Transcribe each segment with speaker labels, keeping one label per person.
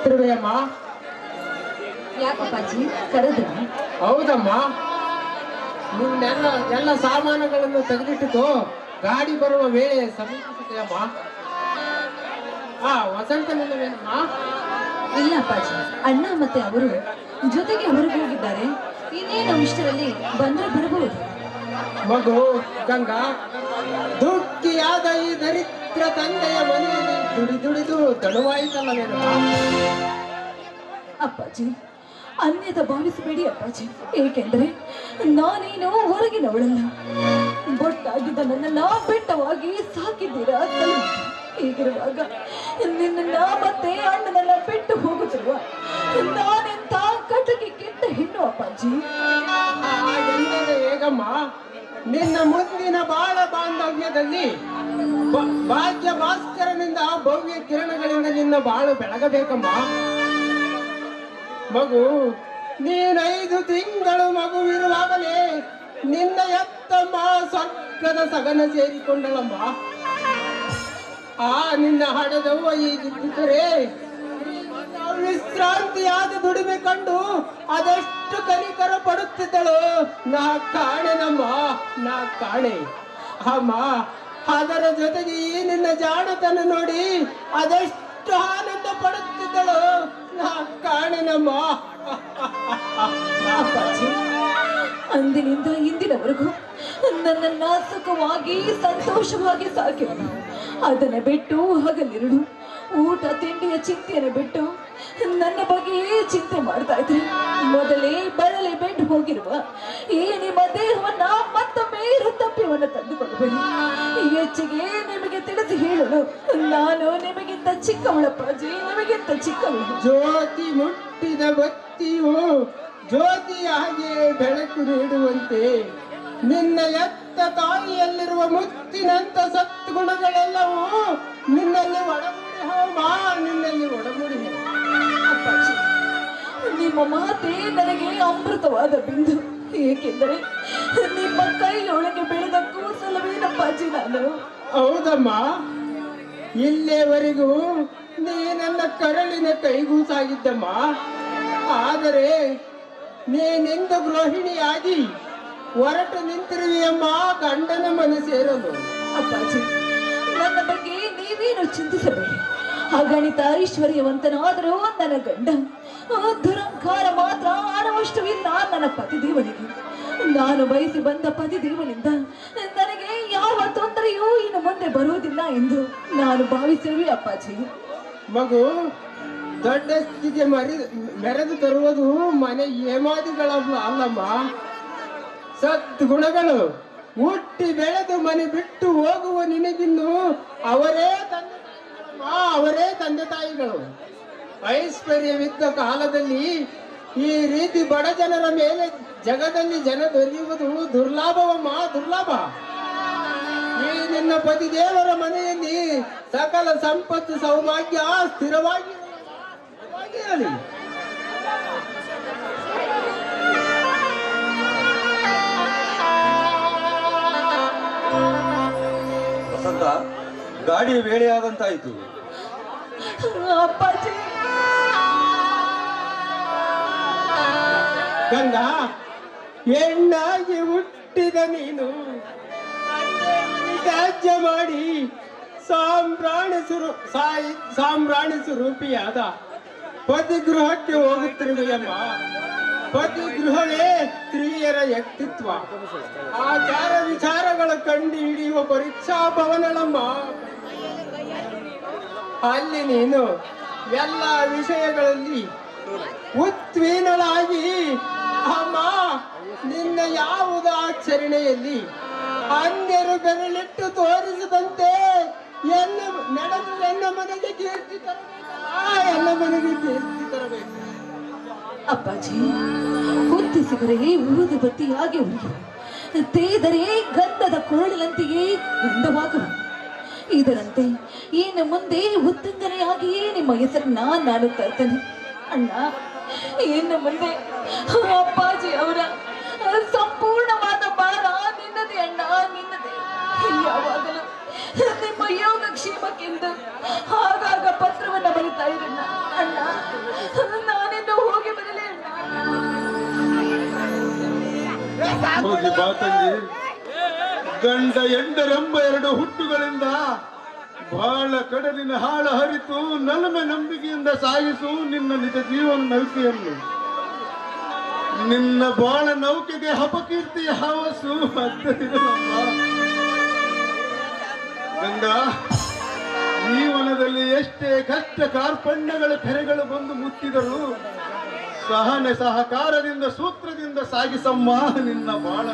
Speaker 1: ಹೋಗುತ್ತಿರುವೆ ಅಮ್ಮ
Speaker 2: ಯಾಕಪ್ಪಾಜಿ? ಕರೆದ್ರ.
Speaker 1: ಹೌದಮ್ಮ. ನಿನ್ನೆಲ್ಲ ಎಲ್ಲ ಸಾಮಾನುಗಳನ್ನು ತೆಗೆದಿಟ್ಟು ಗಾಡಿ ಬರುವ ವೇಳೆ ಸಮೀಪಿಸುತ್ತೆಯಮ್ಮ. ಆ ವಸಂತನಿಲ್ಲವೇನಮ್ಮ
Speaker 2: ಇಲ್ಲ ಅಪ್ಪಾಜಿ ಅಣ್ಣ ಮತ್ತೆ ಅವರು ಜೊತೆಗೆ ಹೊರಗೆ ಹೋಗಿದ್ದಾರೆ. ಇನ್ನೇನು ಇಷ್ಟರಲ್ಲಿ ಬಂದ್ರೆ ಬರಬಹುದು.
Speaker 1: ಮಗು ಗಂಗಾ ದುಃಖಿಯಾದ ಈ ದರಿದ್ರ ತಂದೆಯ ಮನೆಯಲ್ಲಿ ದುಡಿ ದುಡಿದು ನೀನು
Speaker 2: ಅಪ್ಪಾಜಿ ಅನ್ಯದ ಭಾವಿಸಬೇಡಿ ಅಪ್ಪಾಜಿ. ಏಕೆಂದರೆ ನಾನೇನು ಹೊರಗಿನವಳಲ್ಲ. ಬೊಟ್ಟಾಗಿದ್ದ ನನ್ನನ್ನ ಬೆಟ್ಟವಾಗಿ ಸಾಕಿದ್ದೀರಾ. ಹೀಗಿರುವಾಗ ನಿನ್ನ ಮತ್ತೆ ಅಣ್ಣನನ್ನ ಬಿಟ್ಟು ಹೋಗುತ್ತಿರುವ ನಾನೆಂತ ಕಟಕಿ ಕೆಟ್ಟ ಹೆಣ್ಣು ಅಪ್ಪಾಜಿ?
Speaker 1: ಹೇಗಮ್ಮ ನಿನ್ನ ಮುಂದಿನ ಬಾಳ ಬಾಂಧವ್ಯದಲ್ಲಿ ಭಾಗ್ಯ ಭಾಸ್ಕರನಿಂದ ಭವ್ಯ ಕಿರಣಗಳಿಂದ ನಿನ್ನ ಬಾಳು ಬೆಳಗಬೇಕಮ್ಮ. ಮಗು, ನೀನೈದು ತಿಂಗಳು ಮಗುವಿರುವಾಗಲೇ ನಿನ್ನ ಎತ್ತಮ್ಮ ಸ್ವರ್ಗದ ಸಗನ ಸೇರಿಕೊಂಡಳಮ್ಮ. ಆ ನಿನ್ನ ಹಡದವ್ವ ಈಗಿದ್ದರೆ ವಿಶ್ರಾಂತಿಯಾದ ದುಡಿಮೆ ಕಂಡು ಅದೆಷ್ಟು ಕನಿಕರ ಪಡುತ್ತಿದ್ದಳು. ನಾ ಕಾಣೆನಮ್ಮ, ನಾ ಕಾಣೆ. ಅಮ್ಮ ಅದರ ಜೊತೆಗೆ ಈ ನಿನ್ನ ಜಾಣತನ ನೋಡಿ ಅದೆಷ್ಟು ಆನಂದ ಪಡುತ್ತಿದ್ದಳು. ನಾ ಕಾಣೆನಮ್ಮ
Speaker 2: ಅಂದಿನಿಂದ ಇಂದಿನವರೆಗೂ ನನ್ನ ಸುಖವಾಗಿ ಸಂತೋಷವಾಗಿ ಸಾಕಿರು ಅದನ್ನ ಬಿಟ್ಟು ಹಗಲಿರುಳು ಊಟ, ತಿಂಡಿಯ ಚಿಂತೆಯನ್ನು ಬಿಟ್ಟು ನನ್ನ ಬಗ್ಗೆ ಚಿಂತೆ ಮಾಡ್ತಾ ಇದ್ರಿ. ಮೊದಲೇ ಬರಲಿ ಬೆಟ್ಟು ಹೋಗಿರುವ. ಈ ನಿಮ್ಮ ದೇಹವನ್ನ ಮತ್ತೊಮ್ಮೆ ತಪ್ಪಿವನ್ನ ತಂದುಕೊಳ್ಬೇಡಿ ಹೆಚ್ಚಿಗೆ ನಿಮಗೆ ತಿಳಿದು ಹೇಳಲು ನಾನು ನಿಮಗಿಂತ ಚಿಕ್ಕವಳಪ್ಪಾಜಿ ನಿಮಗಿಂತ ಚಿಕ್ಕವಳು.
Speaker 1: ಜ್ಯೋತಿ ಮುಟ್ಟಿದ ಭಕ್ತಿಯು ಜ್ಯೋತಿಯಾಗಿ ಬೆಳಕು ನೀಡುವಂತೆ. ನಿನ್ನ ಎತ್ತ ತಾಯಿಯಲ್ಲಿರುವ ಮುತ್ತಿನಂತ ಸತ್ಗುಣಗಳೆಲ್ಲವೂ ನಿನ್ನಲ್ಲಿ ಒಡಮೂಡಿ ಹೋಮ ನಿನ್ನಲ್ಲಿ ಒಡಮೂಡಿ
Speaker 2: ನಿಮ್ಮ ಮಾತೇ ನನಗೆ ಅಮೃತವಾದ ಬಿಂದು. ಏಕೆಂದರೆ ನಿಮ್ಮ ಕೈಯೊಳಗೆ ಬೆಳೆದ ಕೂಸಲವೇನಪ್ಪಾಜಿ ನಾನು
Speaker 1: ಹೌದಮ್ಮ. ಇಲ್ಲೇವರೆಗೂ ನೀ ನನ್ನ ಕರಳಿನ ಕೈಗೂಸಾಗಿದ್ದಮ್ಮ. ಆದರೆ ನೀನೆಂದು ಗೃಹಿಣಿಯಾಗಿ ಹೊರಟು ನಿಂತಿರುವೆಯಮ್ಮ ಗಂಡನ ಮನೆ ಸೇರಲು
Speaker 2: ಅಪ್ಪಾಜಿ ನನ್ನ ಬಗ್ಗೆ ನೀವೇನು ಚಿಂತಿಸಬೇಡಿ. ಅಗಣಿತ ಐಶ್ವರ್ಯವಂತನಾದರೂ ನನ್ನ ಗಂಡ. ದುರಂಕಾರ ಮಾತ್ರ ಆಡುವಷ್ಟುವಿಲ್ಲ ನನ್ನ ಪತಿ ದೇವನಿಗೆ. ನಾನು ಬಯಸಿ ಬಂದ ಪತಿ ದೇವನಿಂದ ನನಗೆ ಯಾವ ತೊಂದರೆಯೂ ಇನ್ನು ಮುಂದೆ ಬರುವುದಿಲ್ಲ ಎಂದು ನಾನು ಭಾವಿಸಿರುವೆ ಅಪ್ಪಾಜಿ.
Speaker 1: ಮಗು ದೊಡ್ಡ ಸ್ಥಿತಿಗೆ ಮರಿ, ಮೆರೆದು ತರುವುದು ಮನೆ ಏಮಾದಿಗಳಲ್ಲ ಅಲ್ಲಮ್ಮ. ಸದ್ಗುಣಗಳು ಹುಟ್ಟಿ ಬೆಳೆದು ಮನೆ ಬಿಟ್ಟು ಹೋಗುವ ನಿನಗಿನ್ನು ಅವರೇ ತಂದೆ. ಅವರೇ ತಂದೆ ತಾಯಿಗಳು. ಐಶ್ವರ್ಯವಿದ್ದ ಕಾಲದಲ್ಲಿ ಈ ರೀತಿ ಬಡ ಜನರ ಮೇಲೆ ಜಗದಲ್ಲಿ ಜನ ದೊರೆಯುವುದು ದುರ್ಲಾಭವಮ್ಮ, ದುರ್ಲಾಭ. ಈ ನಿನ್ನ ಪತಿ ದೇವರ ಮನೆಯಲ್ಲಿ ಸಕಲ ಸಂಪತ್ತು ಸೌಭಾಗ್ಯ ಸ್ಥಿರವಾಗಿ ಇರಲಿ.
Speaker 3: ವಸಂತ ಗಾಡಿ ವೇಳೆಯಾದಂತಾಯಿತು
Speaker 2: ಅಪ್ಪಾಜಿ!
Speaker 1: ಗಂಗಾ ಹೆಣ್ಣಾಗಿ ಹುಟ್ಟಿದ ನೀನು. ತ್ಯಾಜ್ಯ ಮಾಡಿ ಸಾಮ್ರಾಣಿ ಸುರು ಸಾಯಿ ಸಾಮ್ರಾಣಿ ಸ್ವರೂಪಿಯಾದ ಪತಿ ಗೃಹಕ್ಕೆ ಹೋಗುತ್ತಿರುವೆಯಮ್ಮ ಪತಿ ಗೃಹವೇ ಸ್ತ್ರೀಯರ ವ್ಯಕ್ತಿತ್ವ. ಆಚಾರ ವಿಚಾರಗಳ ಕಂಡು ಹಿಡಿಯುವ ಪರೀಕ್ಷಾ ಭವನಳಮ್ಮ. ಅಲ್ಲಿ ನೀನು ಎಲ್ಲ ವಿಷಯಗಳಲ್ಲಿ ಉತ್ವೀನಳಾಗಿ ಅಮ್ಮ, ನಿನ್ನ ಯಾವುದ ಆಚರಣೆಯಲ್ಲಿ? ಅನ್ಯರು ಬೆರಳಿಟ್ಟು ತೋರಿಸದಂತೆ ಎಲ್ಲ ನಡೆದು ಎಲ್ಲ ಮನೆಗೆ ಕೀರ್ತಿ ಎಲ್ಲ ಮನೆಗೆ ಕೀರ್ತಿ ತರಬೇಕು.
Speaker 2: ಅಪ್ಪಾಜಿ ಹೊತ್ತಿಸಿದರೆ ಊದು ಬತ್ತಿಯಾಗಿ ಉಳಿಯ ತೇದರೆ ಗಂಧದ ಕೊರಳಿನಂತೆಯೇ ಗಂಧವಾಗುವ. ಇದರಂತೆ ಏನು ಮುಂದೆ ಉತ್ತಂಗನೆಯಾಗಿಯೇ ನಿಮ್ಮ ಹೆಸರನ್ನ ನಾನು ತರ್ತೇನೆ. ಅಣ್ಣ ಏನು ಮುಂದೆ ಅಪ್ಪಾಜಿ ಅವರ ಸಂಪೂರ್ಣವಾದ ಭಾರ ನಿನ್ನದೆ ಅಣ್ಣ, ನಿನ್ನದೆ. ಯಾವಾಗಲೂ ನಿಮ್ಮ ಯೋಗ ಕ್ಷೇಮಕ್ಕೆಂದು ಆಗಾಗ ಪತ್ರವನ್ನ ಬರೀತಾ ಇರಣ್ಣ. ಅಣ್ಣ ನಾನೇನೋ
Speaker 4: ಹೋಗಿ ಬರಲೇ ಅಣ್ಣ. ಗಂಡ ಎಂಡರೆಂಬ ಎರಡು ಹುಟ್ಟುಗಳಿಂದ ಬಹಳ ಕಡಲಿನ ಹಾಳ ಹರಿತು ನಲಮೆ ನಂಬಿಕೆಯಿಂದ ಸಾಗಿಸು ನಿನ್ನ ನಿಜ ಜೀವನ ನೌಕೆಯನ್ನು. ನಿನ್ನ ಬಾಳ ನೌಕೆಗೆ ಹಪಕೀರ್ತಿ ಹವಸು ಗಂಡ ಜೀವನದಲ್ಲಿ ಎಷ್ಟೇ ಕಷ್ಟ ಕಾರ್ಪಣ್ಯಗಳ ಕೆರೆಗಳು ಬಂದು ಮುತ್ತಿದರು ಸಹನೆ ಸಹಕಾರದಿಂದ ಸೂತ್ರದಿಂದ ಸಾಗಿಸಮ್ಮ ನಿನ್ನ ಬಾಳ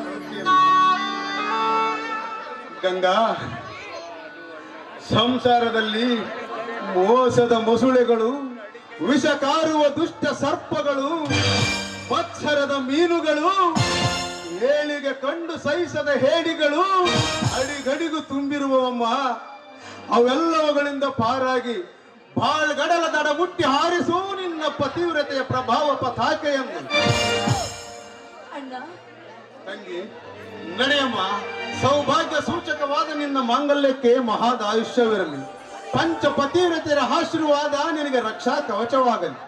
Speaker 4: ಗಂಗಾ ಸಂಸಾರದಲ್ಲಿ ಮೋಸದ ಮೊಸುಳೆಗಳು ವಿಷ ಕಾರುವ ದುಷ್ಟ ಸರ್ಪಗಳು ಮತ್ಸರದ ಮೀನುಗಳು ಏಳಿಗೆ ಕಂಡು ಸಹಿಸದ ಹೇಡಿಗಳು ಅಡಿಗಡಿಗೂ ತುಂಬಿರುವವಮ್ಮ ಅವೆಲ್ಲವುಗಳಿಂದ ಪಾರಾಗಿ ಬಾಳ್ಗಡಲ ದಡ ಮುಟ್ಟಿ ಹಾರಿಸು ನಿನ್ನ ಪತಿವ್ರತೆಯ ಪ್ರಭಾವ ಪತಾಕೆಯನ್ನು ತಂಗಿ ನಡೆಯಮ್ಮ. ಸೌಭಾಗ್ಯ ಸೂಚಕವಾದ ನಿನ್ನ ಮಾಂಗಲ್ಯಕ್ಕೆ ಮಹಾದ ಆಯುಷ್ಯವಿರಲಿ ಪಂಚ ಪತಿವ್ರತೆಯರ ಆಶೀರ್ವಾದ ನಿನಗೆ ರಕ್ಷಾ ಕವಚವಾಗಲಿ.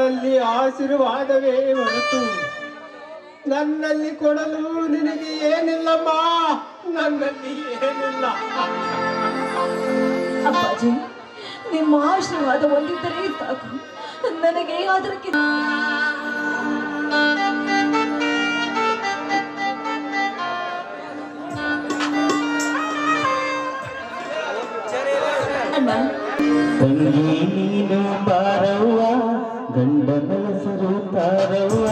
Speaker 1: ನನ್ನಲ್ಲಿ ಆಶೀರ್ವಾದವೇ ಹೊರತು. ನನ್ನಲ್ಲಿ ಕೊಡಲು ನಿನಗೆ ಏನಿಲ್ಲಮ್ಮ? ನನ್ನಲ್ಲಿ ಏನಿಲ್ಲ.
Speaker 2: ಅಪ್ಪಾಜಿ ನಿಮ್ಮ ಆಶೀರ್ವಾದ ಒಂದಿದ್ದರೆ ಸಾಕು. ನನಗೆ ಅದಕ್ಕೆ ಅಣ್ಣ.
Speaker 4: ಗಂಡನ ಹೆಸರು ತಾರವ್ವ.